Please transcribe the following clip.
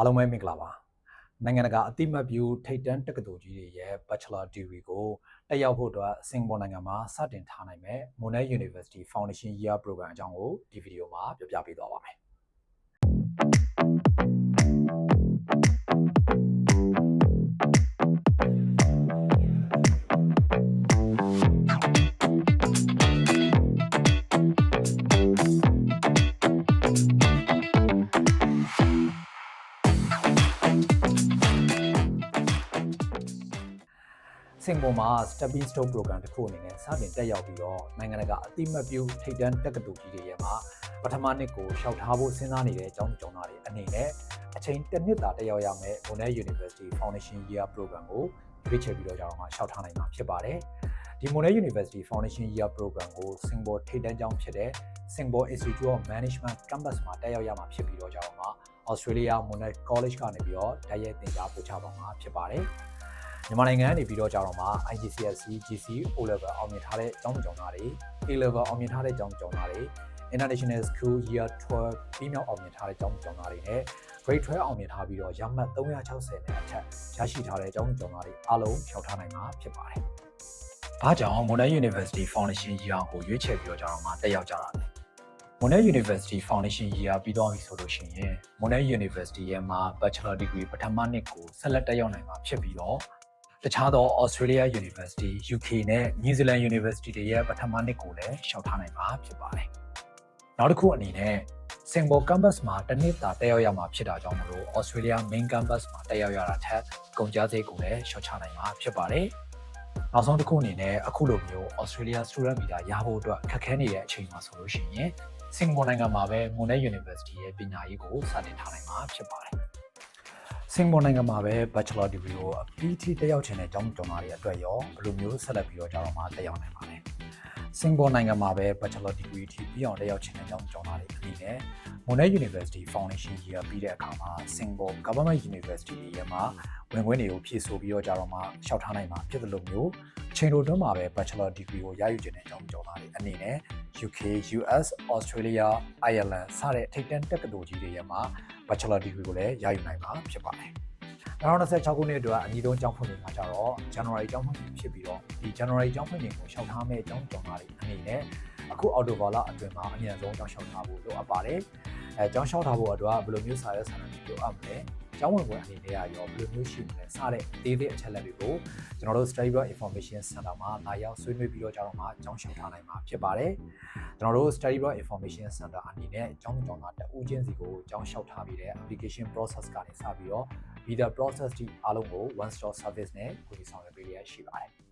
အားလုံးပဲမင်္ဂလာပါနိုင်ငံတကာအတိမတ်ပြုထိပ်တန်းတက္ကသိုလ်ကြီးတွေရဲ့ Bachelor Degree ကိုတက်ရောက်ဖို့အတွက်စင်ကာပူနိုင်ငံမှာစတင်ထားနိုင်မဲ့ Monash University Foundation Year Program အကြောင်းကိုဒီဗီဒီယိုမှာပြောပြပေးသွားပါမယ် စင်ကာပူမှာ Stepping Stone Program တစ်ခုအနေနဲ့စတင်တက်ရောက်ပြီးတော့နိုင်ငံတကာအတိမတ်ပြုထိပ်တန်းတက္ကသိုလ်ကြီးတွေရဲ့မှာပထမနှစ်ကိုရှောက်ထားဖို့စဉ်းစားနေတဲ့အကြောင်းကြောင့်သားတွေအနေနဲ့အချိန်တစ်နှစ်သာတက်ရောက်ရမယ် Monash University Foundation Year Program ကိုရွေးချယ်ပြီးတော့ကြတော့မှရှောက်ထားနိုင်မှာဖြစ်ပါတယ်ဒီ Monash University Foundation Year Program ကိုစင်ကာပူထိပ်တန်းကျောင်းဖြစ်တဲ့ Singapore Institute of Management Campus မှာတက်ရောက်ရမှာဖြစ်ပြီးတော့ကြတော့မှ Australia Monash College ကနေပြီးတော့တိုက်ရိုက်သင်ကြားပို့ချပါမှာဖြစ်ပါတယ် မြန်မာနိုင်ငံကနေပြီးတော့ကြတော့မှ IGCSE GC O level အောင်မြင်ထားတဲ့ကျောင်းသူကျောင်းသားတွေ A level အောင်မြင်ထားတဲ့ကျောင်းသူကျောင်းသားတွေ International School Year 12ပြီးမြောက်အောင်မြင်ထားတဲ့ကျောင်းသူကျောင်းသားတွေနဲ့ Grade 12အောင်မြင်ထားပြီးတော့ရမှတ်360နဲ့အထက်ရရှိထားတဲ့ကျောင်းသူကျောင်းသားတွေအားလုံးဖြောက်ထားနိုင်မှာဖြစ်ပါတယ်။ဘာကြောင့် Monash University Foundation Year ကိုရွေးချယ်ပြီးတော့ကြတော့မှတက်ရောက်ကြတာလဲ။ Monash University Foundation Year ပြီးတော့ပြီဆိုလို့ရှိရင် Monash University ရဲ့မှာ Bachelor Degree ပထမနှစ်ကိုဆက်လက်တက်ရောက်နိုင်မှာဖြစ်ပြီးတော့ တခြားသော Australia University, UK နဲ့ New Zealand University တွေရဲ့ပထမနှစ်ကိုလည်းရှောက်ထားနိုင်မှာဖြစ်ပါတယ်။နောက်တစ်ခုအနေနဲ့ Singapore campus မှာတစ်နှစ်သာတက်ရောက်ရမှာဖြစ်တာကြောင့်မလို့ Australia main campus မှာတက်ရောက်ရတာထက်ကုန်ကျစရိတ်ကိုလည်းရှော့ချနိုင်မှာဖြစ်ပါတယ်။နောက်ဆုံးတစ်ခုအနေနဲ့အခုလိုမျိုး Australia Student Visa ရဖို့အတွက်ခက်ခဲနေတဲ့အချိန်မှာဆိုလို့ရှိရင် Singapore နိုင်ငံမှာပဲ Monash University ရဲ့ပညာရေးကိုစတင်ထားနိုင်မှာဖြစ်ပါတယ်။ စင်ကာပူနိုင်ငံမှာပဲ Bachelor Degree ကိုအပြီးထိတက်ရောက်ချင်တဲ့အကြောင်းကြောင့်သားတွေအတွက်ရောဘယ်လိုမျိုးဆက်လက်ပြီးတော့ကြတော့မှတက်ရောက်နိုင်ပါလဲ။ စင်ကာပူနိုင်ငံမှာပဲ Bachelor Degree ထိပြီးအောင်တက်ရောက်ချင်တဲ့အကြောင်းကြောင့်သားတွေအနေနဲ့ Monash University Foundation Year ပြီးတဲ့အခါမှာ Singapore Government University တွေရဲ့မှာဝင်ခွင့်တွေကိုဖြည့်ဆို့ပြီးတော့ကြတော့မှရှောက်ထားနိုင်မှာဖြစ်တယ်လို့မျိုးအချိန်လိုတွန်းမှာပဲ Bachelor Degree ကိုရယူချင်တဲ့အကြောင်းကြောင့်သားတွေအနေနဲ့ UK, US, Australia, Ireland စတဲ့ထိပ်တန်းတက္ကသိုလ်ကြီးတွေရဲ့မှာ Bachelor Degree ကိုလည်းရယူနိုင်မှာဖြစ်ပါတယ်။ 2026ခုနှစ်အတွက်အညီဆုံးကျောင်းဖွင့်ချိန်မှာကျတော့ January ကျောင်းဖွင့်ချိန်ဖြစ်ပြီးတော့ဒီ January ကျောင်းဖွင့်ချိန်ကိုရှောက်ထားမဲ့အကြောင်းကြောင့်သားတွေအနေနဲ့အခုအော်တိုဘာလအတွင်းမှာအမြန်ဆုံးကျောင်းရှောက်ထားဖို့လိုအပ်ပါတယ်။အဲကျောင်းရှောက်ထားဖို့အတွက်ဘယ်လိုမျိုးစာရွက်စာတမ်းတွေလိုအပ်မလဲ။ကျောင်းဝင်ခွင့်အနေနဲ့ရောဘယ်လိုမျိုးရှိမလဲစတဲ့အသေးသေးအချက်လက်တွေကိုကျွန်တော်တို့ Study Block Information Center မှာလာရောက်ဆွေးနွေးပြီးတော့ကျွန်တော်မှာကျောင်းရှောက်ထားနိုင်မှာဖြစ်ပါတယ်။ကျွန်တော်တို့ Study Block Information Center အနေနဲ့ကျောင်းကျောင်းသားတဦးချင်းစီကိုကျောင်းရှောက်ထားပြီးတဲ့ application process ကနေစပြီးတော့ visa process ဒီအားလုံးကို one stop service နဲ့ကိုယ်ဆောင်ရွက်ပေးရရှိပါတယ်။